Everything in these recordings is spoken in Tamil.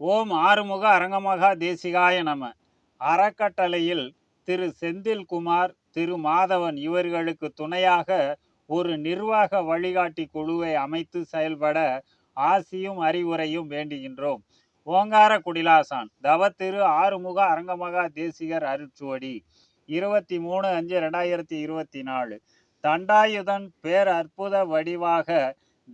ஓம் ஆறுமுக அரங்கமகா தேசிகாய நம. அறக்கட்டளையில் திரு செந்தில்குமார் திரு மாதவன் இவர்களுக்கு துணையாக ஒரு நிர்வாக வழிகாட்டி குழுவை அமைத்து செயல்பட ஆசியும் அறிவுரையும் வேண்டுகின்றோம். ஓங்கார குடிலாசான் தவ திரு ஆறுமுக அரங்கமகா தேசிகர் அருட்சுவடி இருபத்தி மூணு அஞ்சு ரெண்டாயிரத்தி இருபத்தி நாலு தண்டாயுதன் பேர் அற்புத வடிவாக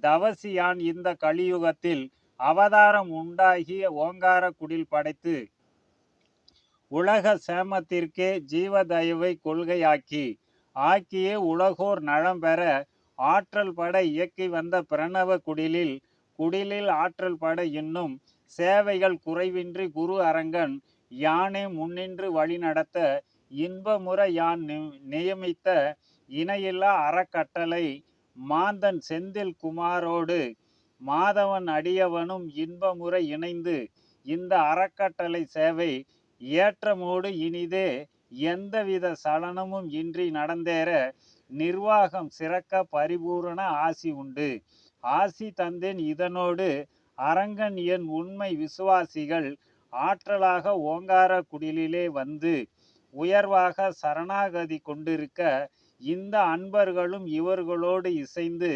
தவசியான் இந்த கலியுகத்தில் அவதாரம் உண்டாகி ஓங்கார குடில் படைத்து உலக சேமத்திற்கே ஜீவதயவை கொள்கையாக்கி ஆக்கியே உலகோர் நலம் பெற ஆற்றல் பட இயக்கி வந்த பிரணவ குடிலில் குடிலில் ஆற்றல் பட இன்னும் சேவைகள் குறைவின்றி குரு அரங்கன் யானே முன்னின்று வழிநடத்த இன்பமுற யான் நி- நியமித்த இணையில்லா அறக்கட்டளை மாந்தன் செந்தில் குமாரோடு மாதவன் அடியவனும் இன்பமுறை இணைந்து இந்த அறக்கட்டளை சேவை ஏற்றமோடு இனிதே எந்தவித சலனமும் இன்றி நடந்தேற நிர்வாகம் சிறக்க பரிபூரண ஆசி உண்டு. ஆசி தந்தேன் இதனோடு அரங்கன் என் உண்மை விசுவாசிகள் ஆற்றலாக ஓங்கார குடிலிலே வந்து உயர்வாக சரணாகதி கொண்டிருக்க இந்த அன்பர்களும் இவர்களோடு இசைந்து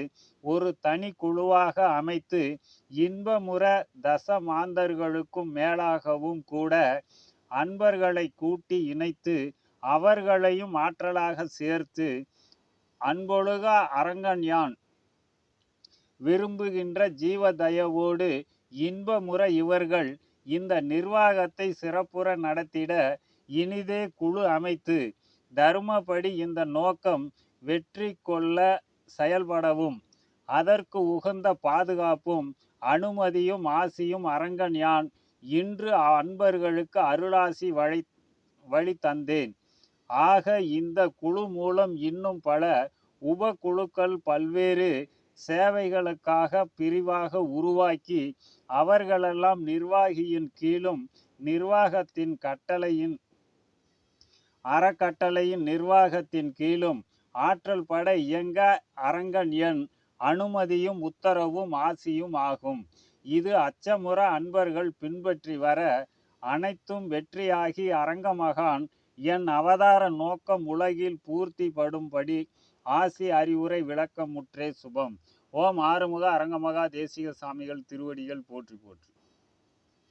ஒரு தனி குழுவாக அமைத்து இன்பமுற தசமாந்தர்களுக்கும் மேலாகவும் கூட அன்பர்களை கூட்டி இணைத்து அவர்களையும் ஆற்றலாக சேர்த்து அன்பொழுக அரங்கன் யான் விரும்புகின்ற ஜீவதயவோடு இன்பமுற இவர்கள் இந்த நிர்வாகத்தை சிறப்புற நடத்திட இனிதே குழு அமைத்து தர்மப்படி இந்த நோக்கம் வெற்றி கொள்ள செயல்படவும் அதற்கு உகந்த பாதுகாப்பும் அனுமதியும் ஆசியும் அரங்கன் யான். இன்று அன்பர்களுக்கு அருளாசி வழி வழி தந்தேன். ஆக இந்த குழு மூலம் இன்னும் பல உபக்குழுக்கள் பல்வேறு சேவைகளுக்காக பிரிவாக உருவாக்கி அவர்களெல்லாம் நிர்வாகியின் கீழும் நிர்வாகத்தின் கட்டளையின் அறக்கட்டளையின் நிர்வாகத்தின் கீழும் ஆற்றல் பட இயங்க அரங்கன் எண் அனுமதியும் உத்தரவும் ஆசியும் ஆகும். இது அச்சமுற அன்பர்கள் பின்பற்றி வர அனைத்தும் வெற்றியாகி அரங்கமகான் என் அவதார நோக்கம் உலகில் பூர்த்தி படும்படி ஆசி அறிவுரை விளக்கமுற்றே சுபம். ஓம் ஆறுமுக அரங்கமகா தேசிக சாமிகள் திருவடிகள் போற்றி போற்றி.